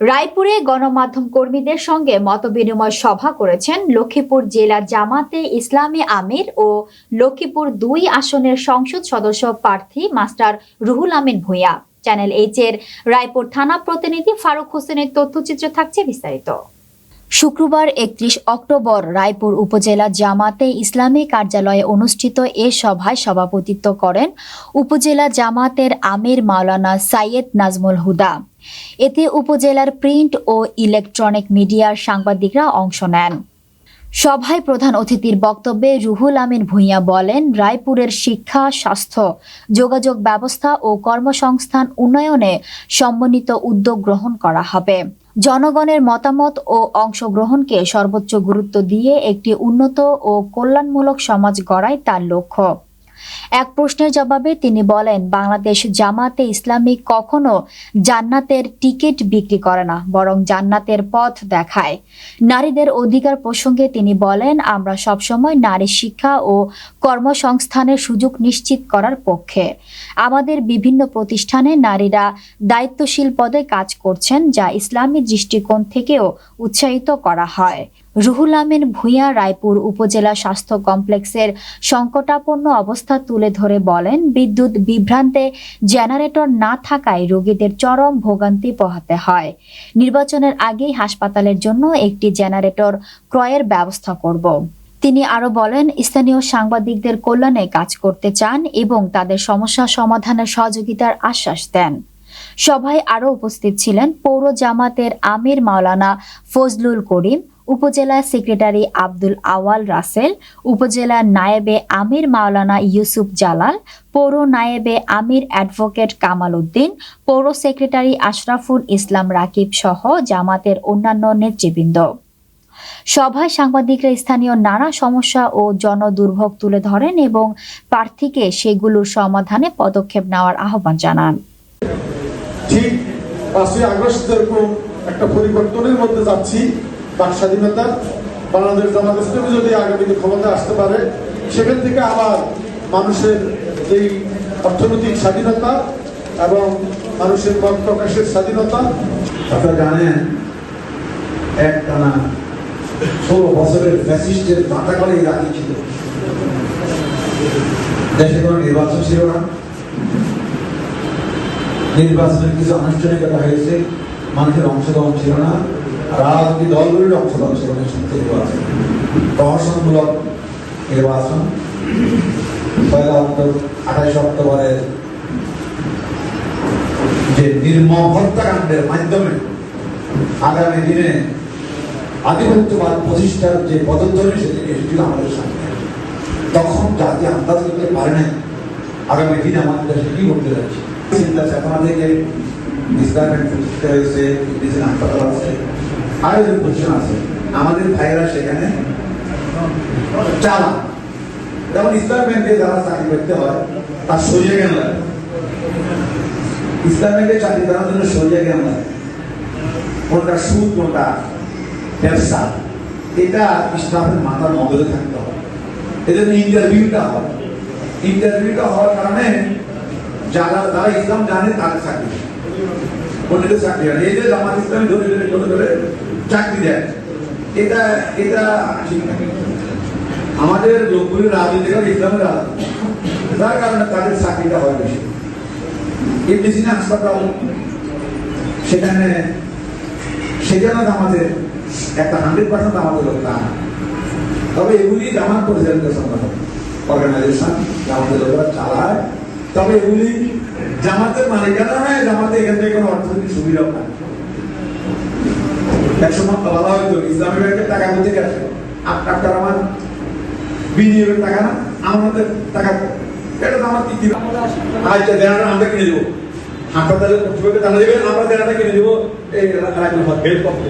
রায়পুরে গণমাধ্যম কর্মীদের সঙ্গে মতবিনিময় সভা করেছেন লক্ষ্মীপুর জেলা জামাতে ইসলামী আমির ও লক্ষ্মীপুর দুই আসনের সংসদ সদস্য প্রার্থী master Ruhul Amin Bhuiyan. Channel H এর রায়পুর থানা প্রতিনিধি ফারুক হোসেনের তথ্যচিত্র থাকছে বিস্তারিত। শুক্রবার একত্রিশ অক্টোবর রায়পুর উপজেলা জামাতে ইসলামী কার্যালয়ে অনুষ্ঠিত এ সভায় সভাপতিত্ব করেন উপজেলা জামাতের আমির মাওলানা সাইয়েদ নাজমুল হুদা। এতে উপজেলার প্রিন্ট ও ইলেকট্রনিক মিডিয়ার সাংবাদিকরা অংশ নেন। সভায় প্রধান অতিথির বক্তব্যে রুহুল আমিন ভূঁইয়া বলেন, রায়পুরের শিক্ষা, স্বাস্থ্য, যোগাযোগ ব্যবস্থা ও কর্মসংস্থান উন্নয়নে সমন্বিত উদ্যোগ গ্রহণ করা হবে। জনগণের মতামত ও অংশগ্রহণকে সর্বোচ্চ গুরুত্ব দিয়ে একটি উন্নত ও কল্যাণমূলক সমাজ গড়াই তার লক্ষ্য। এক প্রশ্নের জবাবে তিনি বলেন, বাংলাদেশ জামাতে ইসলামী কখনো জান্নাতের টিকিট বিক্রি করে না, বরং জান্নাতের পথ দেখায়। নারীদের অধিকার প্রসঙ্গে তিনি বলেন, আমরা সবসময় নারী শিক্ষা ও কর্মসংস্থানের সুযোগ নিশ্চিত করার পক্ষে। আমাদের বিভিন্ন প্রতিষ্ঠানে নারীরা দায়িত্বশীল পদে কাজ করছেন, যা ইসলামী দৃষ্টিকোণ থেকেও উৎসাহিত করা হয়। রুহুল আমিন ভূঁইয়া রায়পুর উপজেলা স্বাস্থ্য কমপ্লেক্সের সংকটাপন্ন অবস্থা তুলে ধরে বলেন, বিদ্যুৎ বিভ্রান্তে জেনারেটর না থাকায় রোগীদের চরম ভোগান্তি পোহাতে হয়। নির্বাচনের আগেই হাসপাতালের জন্য একটি জেনারেটর ক্রয়ের ব্যবস্থা করব। তিনি আরও বলেন, স্থানীয় সাংবাদিকদের কল্যাণে কাজ করতে চান এবং তাদের সমস্যা সমাধানের সহযোগিতার আশ্বাস দেন। সভায় আরও উপস্থিত ছিলেন পৌর জামাতের আমির মাওলানা ফজলুল করিম উপজেলা সেক্রেটারি আব্দুল আওয়াল রাসেল, উপজেলা নায়েবে আমির মাওলানা ইউসুফ জালাল, পৌর নায়েবে আমির অ্যাডভোকেট কামাল উদ্দিন, পৌর সেক্রেটারি আশরাফুল ইসলাম রাকিব সহ জামাতের অন্যান্য নেতৃবৃন্দ। সভায় সাংবাদিকরা স্থানীয় নানা সমস্যা ও জনদুর্ভোগ তুলে ধরেন এবং প্রার্থীকে সেগুলোর সমাধানে পদক্ষেপ নেওয়ার আহ্বান জানান। ঠিক পাঁচই আগস্ট একটা পরিবর্তনের মধ্যে যাচ্ছি। বাক স্বাধীনতা, বাংলাদেশ জামাত যদি আগামীতে ক্ষমতা আসতে পারে, সেখান থেকে আবার মানুষের এই অর্থনৈতিক স্বাধীনতা এবং মানুষের মত প্রকাশের স্বাধীনতা, আপনারা জানেন এক টানা ষোলো বছরের ফ্যাসিস্টের মাথা করে রাখি ছিল। দেশে কোনো নির্বাচন ছিল না। নির্বাচনের কিছু আনুষ্ঠানিকতা হয়েছে, মানুষের অংশগ্রহণ ছিল না। রাজনৈতিক দলগুলির অংশগ্রহণ ছিল না সুস্থ নির্বাচন প্রহসনমূলক নির্বাচন পয়লা অক্টোবর, আঠাইশ অক্টোবরের যে নির্মম হত্যাকাণ্ডের মাধ্যমে আগামী দিনে আধিপত্যবাদ প্রতিষ্ঠার যে পদধ্বনি সেটি এসেছিল আমাদের সামনে। তখন জাতি আন্দাজ করতে পারে নাই, আগামী দিনে আমাদের দেশে কি ঘটতে যাচ্ছে। চিন্তা চেতনা থেকে ইসলামের প্রতিষ্ঠা হয়েছে হাসপাতাল আছে আয়োজন প্রতিষ্ঠান আছে। আমাদের ভাইয়েরা সেখানে চালা যেমন ইসলাম ব্যাংকে যারা চাকরি করতে হয়, তার সরিয়ে জ্ঞান লাগে ইসলাম ব্যাংকে চাকরি করার জন্য সরিয়ে জ্ঞান লাগে কোনটা সুদ, কোনটা ব্যবসা? এটা ইসলামের মাথার মগজে থাকতে হবে। এজন্য ইন্টারভিউটা হয়। ইন্টারভিউটা হওয়ার কারণে যারা যারা ইসলাম জানে তাদের চাকরি অন্যদের চাকরি হয়। এই যে জামাত ইসলামী ধরে ধরে ধরে চাকরি দেয়? এটা এটা আমাদের লোকগুলির রাজনীতি করে ইসলামের রাজনীতি যার কারণে তাদের চাকরিটা হয় বেশি। এই মেশিনে হাসপাতাল সেখানে সেখানে আমাদের একটা হান্ড্রেড পার্সেন্ট আমাদের লোক না তবে এগুলি জামাত পরিচালিত সংগঠন। অর্গানাইজেশন জামাতের লোকেরা চালায়। তবে এগুলি জামাতের মালিকানা নাই জামাতে এখান থেকে কোনো অর্থনৈতিক সুবিধা নাই একসময় বলা হয়তো ইসলামী টাকা কোথেকে আসে? আট- আপনার আমার বিনিয়োগের টাকা না, আমাদের টাকা এটা তো আমার কি আচ্ছা দেনাটা আমরা কিনে দেবো। হাসপাতালে কর্তৃপক্ষ জানা দেবেন আমরা দেনাটা কিনে দেবো। এই রাখুন হেল্প